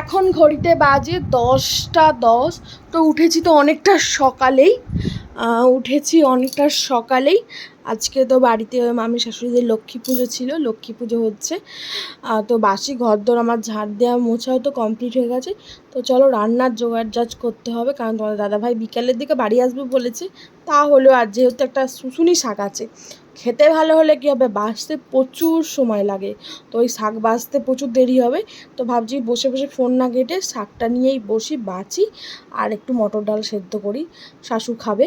এখন ঘড়িতে বাজে দশটা দশ, তো উঠেছি তো অনেকটা সকালেই। উঠেছি অনেকটা সকালেই। আজকে তো বাড়িতে মামি শাশুড়িদের লক্ষ্মী পুজো ছিল, লক্ষ্মী পুজো হচ্ছে। তো বাসি ঘর ঘরদোর আমার ঝাড় দেওয়া মোছাও তো কমপ্লিট হয়ে গেছে। তো চলো রান্নার জোগাড় জাজ করতে হবে, কারণ তোমাদের দাদাভাই বিকালের দিকে বাড়ি আসবে বলেছে। তা হলেও আর যেহেতু একটা শুশুনি শাক আছে খেতে ভালো হলে কী হবে? বাঁচতে প্রচুর সময় লাগে। তো ওই শাক বাছতে প্রচুর দেরি হবে। তো ভাবছি বসে বসে ফোন না কেটে শাকটা নিয়েই বসি বাঁচি আর একটু মটর ডাল সেদ্ধ করি। শাশু খাবে।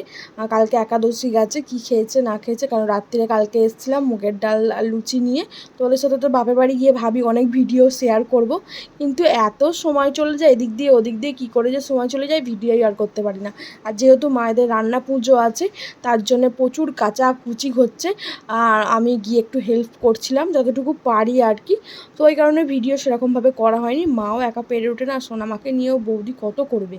কালকে একাদশী গেছে, কি খেয়েছে, না খেয়েছে, কারণ রাত্রিরে কালকে এসেছিলাম মুগের ডাল আর লুচি নিয়ে। তোদের সাথে তো বাপের বাড়ি গিয়ে ভাবি অনেক ভিডিও শেয়ার করব। কিন্তু এত সময় চলে যায়, এদিক দিয়ে ওদিক দিয়ে কী করে যে সময় চলে যায় ভিডিওই আর করতে পারি না। আর যেহেতু মায়েদের রান্না পুজো আছে, তার জন্য প্রচুর কাঁচা কুচি হচ্ছে। আর আমি গিয়ে একটু হেল্প করছিলাম, যতটুকু পারি আর কি তো ওই কারণে ভিডিও সেরকমভাবে করা হয়নি। মাও একা পেরে ওঠে না, সোনামাকে নিয়েও বৌদি কত করবে?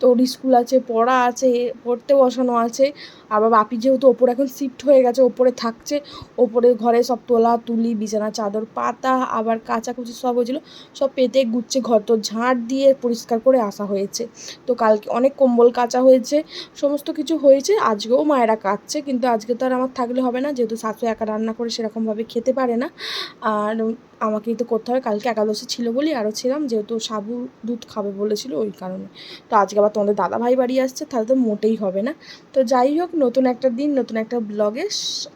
তো ওর স্কুল আছে, পড়া আছে, পড়তে বসানো আছে। আবার বাপি যেহেতু ওপরে এখন শিফট হয়ে গেছে, ওপরে থাকছে। ওপরে ঘরে সব তোলা, তুলি, বিছানা, চাদর, পাতা, আবার কাচাকুচি সব হয়েছিল সব পেতে গুচ্ছে ঘর, তো ঝাঁট দিয়ে পরিষ্কার করে আসা হয়েছে। তো কালকে অনেক কম্বল কাচা হয়েছে, সমস্ত কিছু হয়েছে। আজকেও মায়েরা কাচ্ছে কিন্তু আজকে তো আর আমার থাকলে হবে না যেহেতু শাশু একা রান্না করে সেরকমভাবে খেতে পারে না। আর আমাকেই তো করতে হবে। কালকে একাদশী ছিল বলেই আরও ছিলাম, যেহেতু সাবু দুধ খাবে বলেছিল ওই কারণে। তো আজকে আবার তোমাদের দাদা ভাই বাড়ি আসছে, তাহলে তো মোটেই হবে না। তো যাই হোক, নতুন একটা দিন, নতুন একটা ব্লগে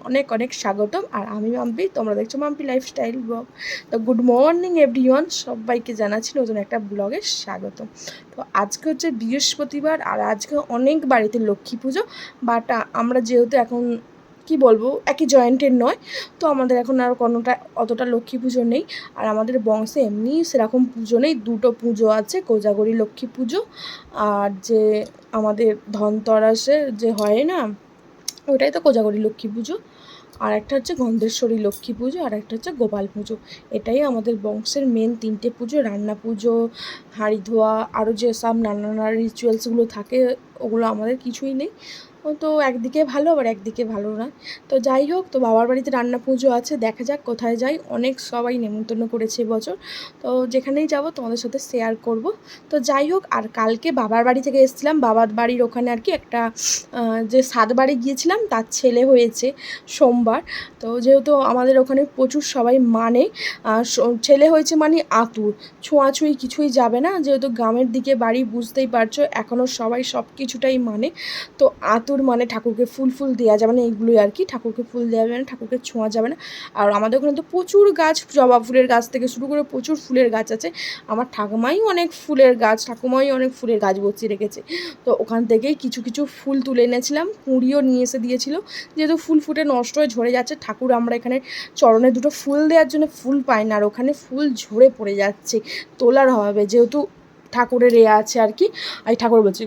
অনেক অনেক স্বাগতম। আর আমি মাম্পি, তোমরা দেখছ মাম্পি লাইফস্টাইল ব্লগ তো গুড মর্নিং এভরিওয়ান সবাইকে জানাচ্ছি নতুন একটা ব্লগে স্বাগতম। তো আজকে হচ্ছে বৃহস্পতিবার, আর আজকে অনেক বাড়িতে লক্ষ্মী পুজো। বাট আমরা যেহেতু এখন কি বলব, একই জয়েন্টের নয়। তো আমাদের এখন আর কোনোটা, অতটা লক্ষ্মী পুজো নেই। আর আমাদের বংশে এমনি সেরকম পুজো নেই, দুটো পুজো আছে, কোজাগরি লক্ষ্মী পুজো। আর যে আমাদের ধনতরাসে যে হয় না ওটাই তো কোজাগরি লক্ষ্মী পুজো। আর একটা হচ্ছে গন্ধেশ্বরী লক্ষ্মী পুজো, আর একটা হচ্ছে গোপাল পুজো। এটাই আমাদের বংশের মেন তিনটে পুজো, রান্না পুজো হাঁড়ি ধোয়া আরও যেসব নানা নানা রিচুয়ালসগুলো থাকে, ওগুলো আমাদের কিছুই নেই। তো একদিকে ভালো, আবার একদিকে ভালো না। তো যাই হোক, তো বাবার বাড়িতে রান্না পুজো আছে, দেখা যাক কোথায় যাই। অনেক সবাই নেমন্তন্ন করেছে এবছর তো যেখানেই যাব, তোমাদের সাথে শেয়ার করব। তো যাই হোক, আর কালকে বাবার বাড়ি থেকে এসেছিলাম। বাবার বাড়ির ওখানে আর কি একটা যে সাত বাড়ি গিয়েছিলাম, তার ছেলে হয়েছে সোমবার। তো যেহেতু আমাদের ওখানে প্রচুর সবাই মানে ছেলে হয়েছে মানে আতুর ছোঁয়াছুঁই কিছুই যাবে না। যেহেতু গ্রামের দিকে বাড়ি বুঝতেই পারছ এখনও সবাই সব কিছুটাই মানে। তো আতুর মানে ঠাকুরকে ফুল ফুল দেওয়া যাবে না, এইগুলোই আর কি। ঠাকুরকে ফুল দেওয়া যাবে না, ঠাকুরকে ছোঁয়া যাবে না। আর আমাদের ওখানে তো প্রচুর গাছ, জবা ফুলের গাছ থেকে শুরু করে প্রচুর ফুলের গাছ আছে। আমার ঠাকুমাই অনেক ফুলের গাছ, ঠাকুমাই অনেক ফুলের গাছ বসিয়ে রেখেছে। তো ওখান থেকেই কিছু কিছু ফুল তুলে এনেছিলাম, কুঁড়িও নিয়ে এসে দিয়েছিল। যেহেতু ফুল ফুটে নষ্ট হয়ে ঝরে যাচ্ছে, ঠাকুর আমরা এখানে চরণে দুটো ফুল দেওয়ার জন্য ফুল পাই না, আর ওখানে ফুল ঝরে পড়ে যাচ্ছে, তোলার হবে যেহেতু ঠাকুরের এ আছে আর কি এই ঠাকুর বলছি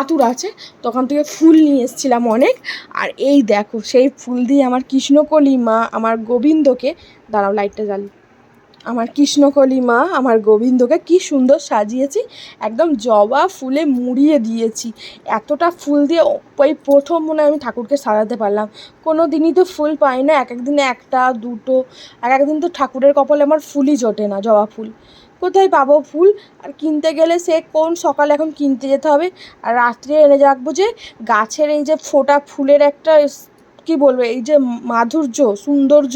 আতুর আছে তখন থেকে ফুল নিয়ে এসেছিলাম অনেক। আর এই দেখো, সেই ফুল দিয়ে আমার কৃষ্ণকলি মা আমার গোবিন্দকে, দাঁড়াও লাইটটা জ্বালি। আমার কৃষ্ণকলি মা আমার গোবিন্দকে কি সুন্দর সাজিয়েছি, একদম জবা ফুলে মুড়িয়ে দিয়েছি। এতটা ফুল দিয়ে ওই প্রথম মনে আমি ঠাকুরকে সাজাতে পারলাম। কোনো দিনই তো ফুল পাই না, এক এক দিনে একটা, দুটো, এক এক দিন তো ঠাকুরের কপালে আমার ফুলই জোটে না, জবা ফুল। কোথায় পাবো ফুল? আর কিনতে গেলে সে কোন সকালে এখন কিনতে যেতে হবে? আর রাত্রে এনে রাখব যে গাছের এই যে ফোটা ফুলের একটা কি বলব? এই যে মাধুর্য, সৌন্দর্য,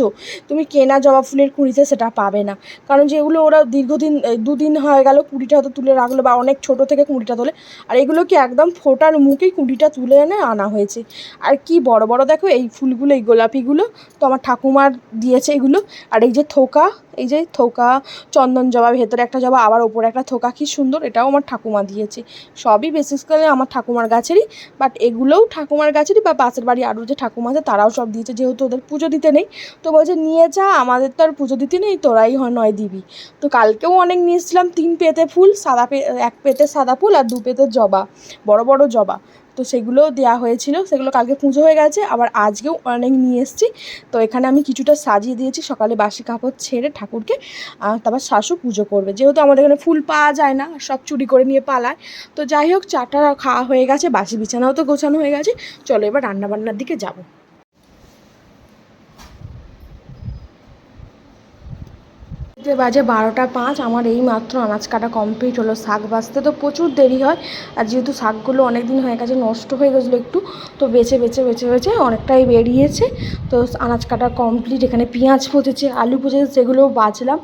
তুমি কেনা জবা ফুলের কুড়িতে সেটা পাবে না। কারণ যেগুলো ওরা দীর্ঘদিন দুদিন হয়ে গেল কুড়িটা হয়তো তুলে রাখল বা অনেক ছোট থেকে কুড়িটা তোলে। আর এগুলো কি একদম ফোটার মুখেই কুড়িটা তুলে এনে আনা হয়েছে। আর কি বড় বড় দেখো, এই ফুলগুলো, এই গোলাপিগুলো তো আমার ঠাকুমার দিয়েছে এগুলো। আর এই যে থোকা, এই যে থোকা, চন্দন জবা, ভেতরে একটা জবা, আবার ওপরে একটা থোকা, কি সুন্দর, এটাও আমার ঠাকুমা দিয়েছে। সবই বেসিক্যালি আমার ঠাকুমার গাছেরই বাট এগুলোও ঠাকুমার গাছেরই বা পাশের বাড়ি আরও যে ঠাকুমা আছে তারাও সব দিয়েছে, যেহেতু ওদের পুজো দিতে নেই। তো বলছে, নিয়ে যা, আমাদের তো আর পুজো দিতে নেই, তোরাই হয় নয় দিবি। তো কালকেও অনেক নিয়ে এসেছিলাম, তিন পেতে ফুল, সাদা পে, এক পেতে সাদা ফুল আর দু পেতে জবা, বড় বড় জবা। তো সেগুলোও দেওয়া হয়েছিল, সেগুলো কালকে পুজো হয়ে গেছে, আবার আজকেও অনেক নিয়ে এসেছি। তো এখানে আমি কিছুটা সাজিয়ে দিয়েছি, সকালে বাসি কাপড় ছেড়ে ঠাকুরকে তারপর শাশু পুজো করবে। যেহেতু আমাদের এখানে ফুল পাওয়া যায় না, সব চুরি করে নিয়ে পালায়। তো যাই হোক, চাটা খাওয়া হয়ে গেছে, বাসি বিছানাও তো গোছানো হয়ে গেছে। চলো এবার রান্নাবান্নার দিকে যাব। ঘড়িতে বাজে বারোটা পাঁচ, আমার এই মাত্র আনাজ কাটা কমপ্লিট হলো। শাক বাছতে তো প্রচুর দেরি হয়, আর যেহেতু শাকগুলো অনেক দিন হয়ে গেছে, নষ্ট হয়ে গেছিল একটু, তো বেছে বেছে বেছে বেছে অনেকটাই বেরিয়েছে। তো আনাজ কাটা কমপ্লিট এখানে পেঁয়াজ পচেছে আলু পচেছে সেগুলোও বাছলাম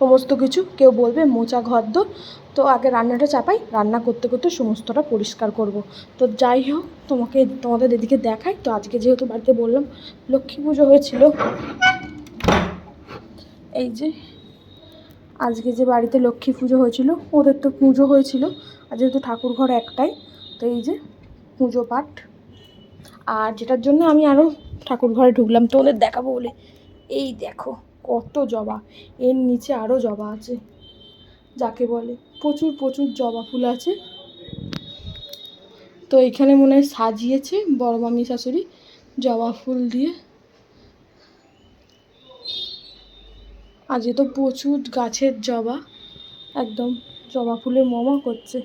সমস্ত কিছু। কেউ বলবে মোচা ঘরদোর তো আগে রান্নাটা চাপাই, রান্না করতে করতে সমস্তটা পরিষ্কার করব। তো যাই হোক, তোমাকে, তোমাদের এদিকে দেখাই। তো আজকে যেহেতু বাড়িতে বললাম, লক্ষ্মী পুজো হয়েছিল, এই যে আজকে যে বাড়িতে লক্ষ্মী পুজো হয়েছিল, ওদের তো পুজো হয়েছিল। আর যেহেতু ঠাকুর ঘর একটাই, তো এই যে পুজো পাঠ। আর যেটার জন্য আমি আরও ঠাকুর ঘরে ঢুকলাম, তো ওদের দেখাবো বলে। এই দেখো, কত জবা। এর নিচে আরও জবা আছে, যাকে বলে প্রচুর প্রচুর জবা ফুল আছে। তো এখানে মনে হয় সাজিয়েছে বড় মামি শাশুড়ি জবা ফুল দিয়ে। আজকে তো প্রচুর গাছের জবা, একদম জবা ফুলের মমা করছে।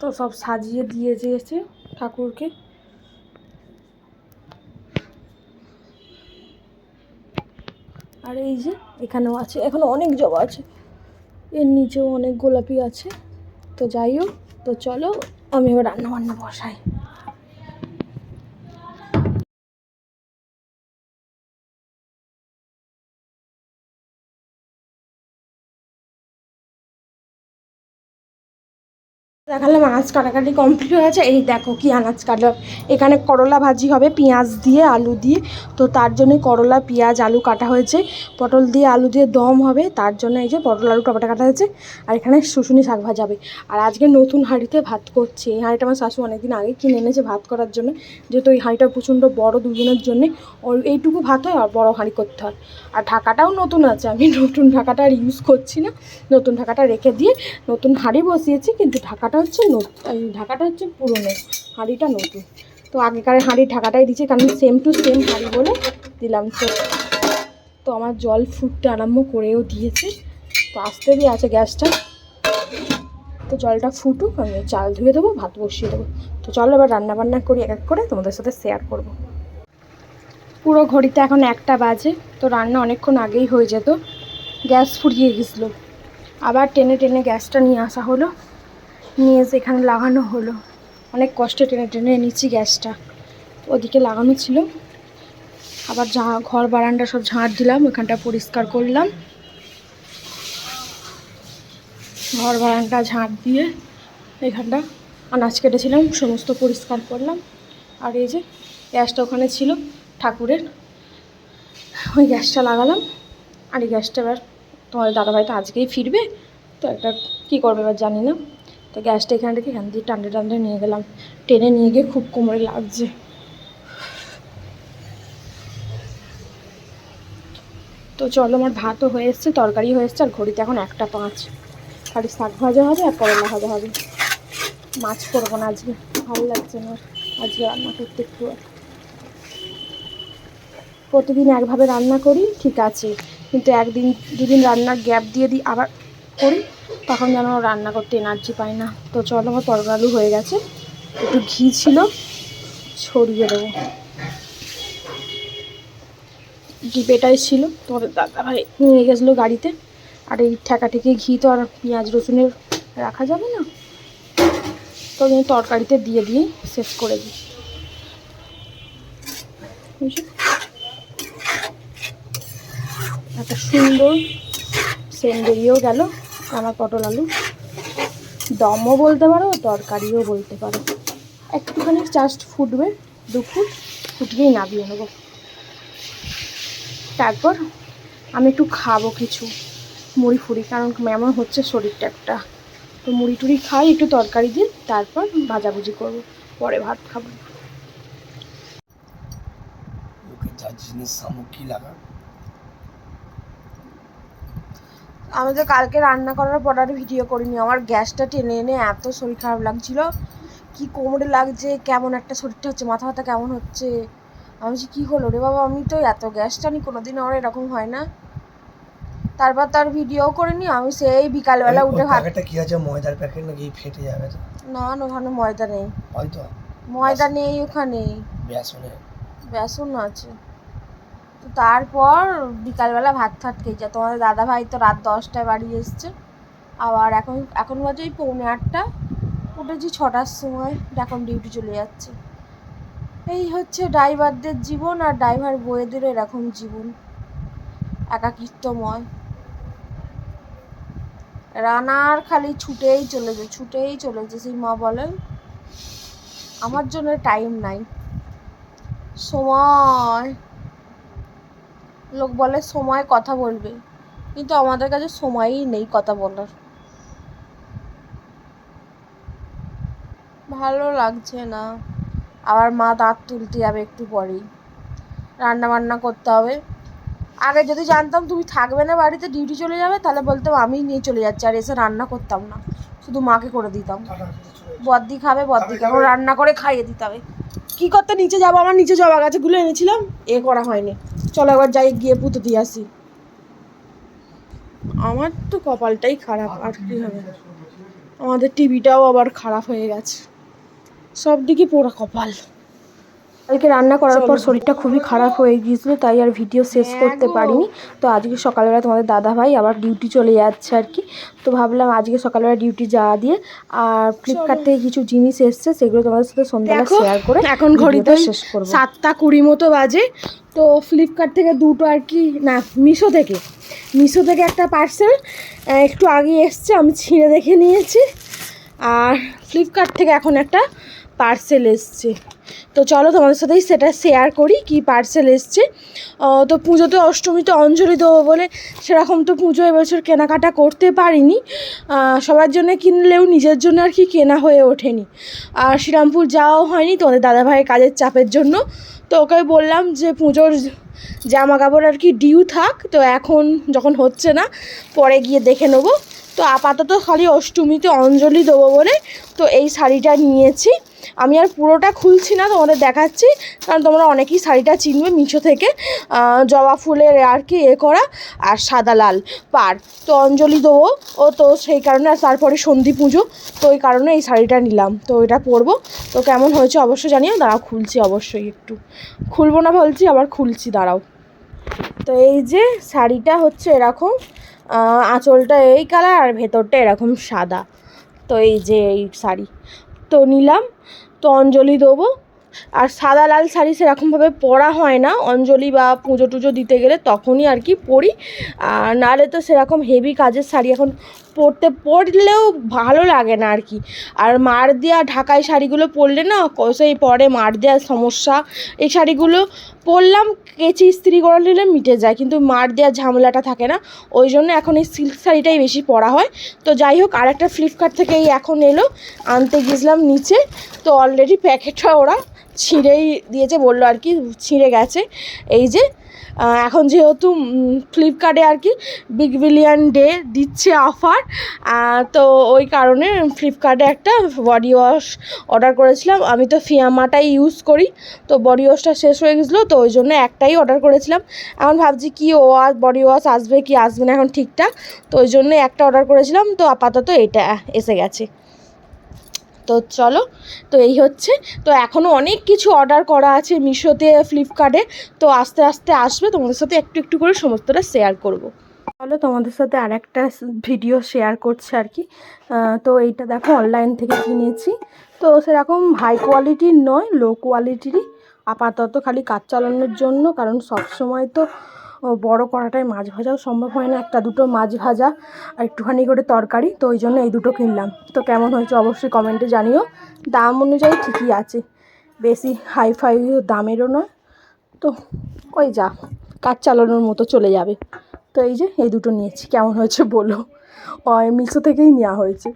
তো সব সাজিয়ে দিয়ে দিয়েছে ঠাকুরকে। আর এই যে এখানেও আছে, এখনও অনেক জবা আছে। এর নিচেও অনেক গোলাপি আছে। তো যাই হোক, তো চলো, আমি এবার রান্না বান্না বসাই। দেখালাম, আনাজ কাটাকাটি কমপ্লিট হয়ে গেছে। এই দেখো কি আনাজ কাটলাম এখানে করলা ভাজি হবে, পেঁয়াজ দিয়ে, আলু দিয়ে। তো তার জন্যই করলা, পেঁয়াজ, আলু কাটা হয়েছে। পটল দিয়ে, আলু দিয়ে দম হবে। তার জন্য এই যে পটল, আলু, টমেটো কাটা হয়েছে। আর এখানে শুশুনি শাক ভাজা হবে। আর আজকে নতুন হাঁড়িতে ভাত করছি। এই হাঁড়িটা আমার শাশু অনেকদিন আগে কিনে এনেছে ভাত করার জন্য। যেহেতু এই হাঁড়িটা প্রচণ্ড বড় দুজনের জন্যে। এইটুকু ভাত হয় আর বড় হাঁড়ি করতে হয়। আর ঢাকাটাও নতুন আছে। আমি নতুন ঢাকাটা আর ইউজ করছি না। নতুন ঢাকাটা রেখে দিয়ে নতুন হাঁড়ি বসিয়েছি। কিন্তু ঢাকাটা হচ্ছে ঢাকাটা হচ্ছে পুরনো, হাঁড়িটা নতুন। তো আগেকার হাঁড়ির ঢাকাটাই দিচ্ছি কারণ সেম টু সেম হাঁড়ি বলে দিলাম। তো তো আমার জল ফুটতে আরম্ভ করেও দিয়েছে। তো আসতে দিয়ে আছে গ্যাসটা। তো জলটা ফুটুক, আমি চাল ধুয়ে দেবো, ভাত বসিয়ে দেবো। তো চলো এবার রান্না বান্না করি, এক এক করে তোমাদের সাথে শেয়ার করব। পুরো ঘড়িতে এখন একটা বাজে, তো রান্না অনেকক্ষণ আগেই হয়ে যেত। গ্যাস ফুরিয়ে গেছিল। আবার টেনে টেনে গ্যাসটা নিয়ে আসা হলো। নিয়ে এসে এখানে লাগানো হলো। অনেক কষ্টে টেনে টেনে নিচ্ছি গ্যাসটা। ওদিকে লাগানো ছিল। আবার ঝাঁ ঘর, বারান্দা সব ঝাঁট দিলাম, ওখানটা পরিষ্কার করলাম। ঘর, বারান্দা ঝাঁট দিয়ে এখানটা আনাজ কেটেছিলাম, সমস্ত পরিষ্কার করলাম। আর এই যে গ্যাসটা ওখানে ছিল, ঠাকুরের। ওই গ্যাসটা লাগালাম। আর এই গ্যাসটা এবার তোমার দাদাভাই তো আজকেই ফিরবে। তো একটা কী করবে এবার জানি না। তো গ্যাসটা এখানে রেখে এখান দিয়ে টানতে টানতে নিয়ে গেলাম। টেনে নিয়ে গিয়ে খুব কোমরে লাগছে। তো চলো, আমার ভাতও হয়ে এসছে তরকারি হয়ে এসছে, আর ঘড়িতে এখন একটা পাঁচ। খালি শাক ভাজা হবে আর করলা ভাজা হবে। মাছ করব না আজকে, ভালো লাগছে না আজকে রান্না করতে একটু। প্রতিদিন একভাবে রান্না করি, ঠিক আছে। কিন্তু একদিন, দুদিন রান্নার গ্যাপ দিয়ে দিই, আবার করি। তখন যেন রান্না করতে এনার্জি পাই না। তো চলো আমার তরকারি হয়ে গেছে। একটু ঘি ছিল, ছড়িয়ে দেবো। ডিবেটাই ছিল, তোমাদের দাদা ভাই নিয়ে গেছিল গাড়িতে। আর এই ঠেকা ঠেকে ঘি তো আর পেঁয়াজ রসুনের রাখা যাবে না। তো আমি তরকারিতে দিয়ে দিয়ে শেষ করে দিই? একটা সুন্দর সেন বেরিয়েও গেল। আমার পটল আলু। দমও বলতে পারো, তরকারিও বলতে পারো। একটুখানি জাস্ট ফুটবে, দু ফুট, ফুটিয়েই নামিয়ে নেব। তারপর আমি একটু খাব কিছু মুড়ি ফুড়ি, কারণ এমন হচ্ছে শরীরটা একটা। তো মুড়ি টুড়ি খাই, একটু তরকারি দিই, তারপর ভাজাভুজি করব, পরে ভাত খাব। লাগা। আমি তো কালকে রান্না করার পর আর ভিডিও করিনি। আমার গ্যাসটা টেনে এনে এত শরীর খারাপ লাগছিল। কি কোমরে লাগছে কেমন একটা শরীরটা হচ্ছে মাথা ব্যথা কেমন হচ্ছে? আমি বলছি কী হলো রে বাবা? আমি তো এত গ্যাস টানি কোনোদিন আমার এরকম হয় না। তারপর তার ভিডিও করে নি আমি সেই বিকালবেলা উঠে প্যাকেটটা কি আছে? ময়দার প্যাকেট নাকি ফেটে যাবে তো? না না ওখানে ময়দা নেই। হয়তো। ময়দা নেই ওখানে। বেসনে বেসন আছে। তো তারপর বিকালবেলা ভাত ফাত খেয়ে যায় তোমাদের দাদা ভাই তো রাত দশটায় বাড়ি এসছে। আবার এখন এখন বাজে ওই পৌনে আটটা। উঠেছি ছটার সময়, এখন ডিউটি চলে যাচ্ছে। এই হচ্ছে ড্রাইভারদের জীবন আর ড্রাইভার বইয়েদের এরকম জীবন। একাকিত্বময়। রানার খালি ছুটেই চলেছে ছুটেই চলেছে, সেই মা বলেন। আমার জন্য টাইম নাই। সময় লোক বলে সময় কথা বলবে। কিন্তু আমাদের কাছে সময়ই নেই কথা বলার। ভালো লাগছে না। আবার মা দাঁত তুলতে যাবে একটু পরেই। রান্না বান্না করতে হবে। আগে যদি জানতাম তুমি থাকবে না বাড়িতে ডিউটি চলে যাবে, তাহলে বলতাম আমি নিয়ে চলে যাচ্ছি। আর এসে রান্না করতাম না। শুধু মাকে করে দিতাম। বদ্দি খাবে বদ্দিকে এখন রান্না করে খাইয়ে দিতে হবে। কী করতে, নিচে যাব? আমার নিচে জবা গাছগুলো এনেছিলাম। এ করা হয়নি। চলো একবার যাই, গিয়ে পুঁতে দিয়ে আসি। আমার তো কপালটাই খারাপ, আর কি হবে? আমাদের টিভিটাও আবার খারাপ হয়ে গেছে। সব দিকে পোড়া কপাল। কালকে রান্না করার পর শরীরটা খুবই খারাপ হয়ে গিয়েছিল তাই আর ভিডিও শেষ করতে পারিনি। তো আজকে সকালবেলা তোমাদের দাদা ভাই আবার ডিউটি চলে যাচ্ছে আর কি। তো ভাবলাম আজকে সকালবেলা ডিউটি যাওয়া দিয়ে আর ফ্লিপকার্ট থেকে কিছু জিনিস এসছে সেগুলো তোমাদের সাথে সন্ধ্যাবেলা শেয়ার করে এখন ঘড়িতে শেষ করব। সাতটা কুড়ি মতো বাজে। তো ফ্লিপকার্ট থেকে দুটো আর কি না মিশো থেকে। মিশো থেকে একটা পার্সেল একটু আগে এসছে আমি ছিঁড়ে দেখে নিয়েছি। আর ফ্লিপকার্ট থেকে এখন একটা পার্সেল এসছে। তো চলো তোমাদের সাথেই সেটা শেয়ার করি, কি পার্সেল এসছে। তো পুজোতে অষ্টমীতে অঞ্জলি দেবো বলে সেরকম তো পুজো এবছর কেনাকাটা করতে পারিনি। সবার জন্য কিনলেও নিজের জন্য আর কি কেনা হয়ে ওঠেনি। আর শ্রীরামপুর যাওয়াও হয়নি, তোমাদের দাদাভাইয়ের কাজের চাপের জন্য। তো ওকে বললাম যে পুজোর জামা কাপড় আর কি ডিউ থাক, তো এখন যখন হচ্ছে না, পরে গিয়ে দেখে নেব। তো আপাতত খালি অষ্টমীতে অঞ্জলি দেবো বলে তো এই শাড়িটা নিয়েছি। আমি আর পুরোটা খুলছি না, তোমাদের দেখাচ্ছি। কারণ তোমরা অনেকেই শাড়িটা চিনবে মিশো থেকে। জবা ফুলের আর কি এ করা আর সাদা লাল পার। তো অঞ্জলি দেবো। ও তো সেই কারণে আর তারপরে সন্ধি পুজো। তো ওই কারণে এই শাড়িটা নিলাম। তো এটা পরবো। তো কেমন হয়েছে অবশ্যই জানিও। দাঁড়াও, খুলছি অবশ্যই একটু। খুলবো না বলছি, আবার খুলছি, দাঁড়াও। তো এই যে শাড়িটা হচ্ছে এরকম। আঁচলটা এই কালার আর ভেতরটা এরকম সাদা। তো এই যে এই শাড়ি। তো নিলাম, তো অঞ্জলি দেবো। আর সাদা লাল শাড়ি সেরকমভাবে পরা হয় না। অঞ্জলি বা পুজো টুজো দিতে গেলে তখনই আর কি পরি। আর নাহলে তো সেরকম হেভি কাজের শাড়ি এখন পরতে পরলেও ভালো লাগে না আর কি। আর মার দেওয়া ঢাকাই শাড়িগুলো পরলে না, সেই পরে মার দেওয়ার সমস্যা। এই শাড়িগুলো পরলাম, কেচি ইস্ত্রি করে নিলে মিটে যায়, কিন্তু মার দেওয়ার ঝামেলাটা থাকে না। ওই জন্য এখন এই সিল্ক শাড়িটাই বেশি পরা হয়। তো যাই হোক আর একটা ফ্লিপকার্ট থেকে এই এখন এলো, আনতে গেছিলাম নিচে। তো অলরেডি প্যাকেটটা ওরা ছিঁড়েই দিয়েছে, বলল আর কি, ছিঁড়ে গেছে। এই যে এখন যেহেতু ফ্লিপকার্টে আর কি বিগ বিলিয়ন ডে দিচ্ছে অফার তো ওই কারণে ফ্লিপকার্টে একটা বডি ওয়াশ অর্ডার করেছিলাম। আমি তো ফিয়ামাটাই ইউজ করি, তো বডি ওয়াশটা শেষ হয়ে গেছিল, তো ওই জন্য একটাই অর্ডার করেছিলাম। এখন ভাবছি কি ওয়াশ বডি ওয়াশ আসবে কি আসবে না এখন ঠিকঠাক, তো ওই জন্য একটা অর্ডার করেছিলাম, তো আপাতত এটা এসে গেছে। তো চলো, তো এই হচ্ছে। তো এখনও অনেক কিছু অর্ডার করা আছে মিশোতে, ফ্লিপকার্টে। তো আস্তে আস্তে আসবে, তোমাদের সাথে একটু একটু করে সমস্তটা শেয়ার করব। চলো, তোমাদের সাথে আর একটা ভিডিও শেয়ার করছে আর কি। তো এইটা দেখো অনলাইন থেকে কিনেছি। তো সেরকম হাই কোয়ালিটির নয় লো কোয়ালিটিরই আপাতত খালি কাজ চালানোর জন্য, কারণ সব সময় তো ও বড় কড়াটায় মাছ ভাজাও সম্ভব হয় না। একটা দুটো মাছ ভাজা আর একটুখানি করে তরকারি, তো ওই জন্য এই দুটো কিনলাম। তো কেমন হয়েছে অবশ্যই কমেন্টে জানিও। দাম অনুযায়ী ঠিকই আছে। বেশি হাই ফাই দামেরও নয়। তো ওই যা, কাজ চালানোর মতো চলে যাবে। তো এই যে, এই দুটো নিয়েছি। কেমন হয়েছে বলো? মিশো থেকেই নেওয়া হয়েছে।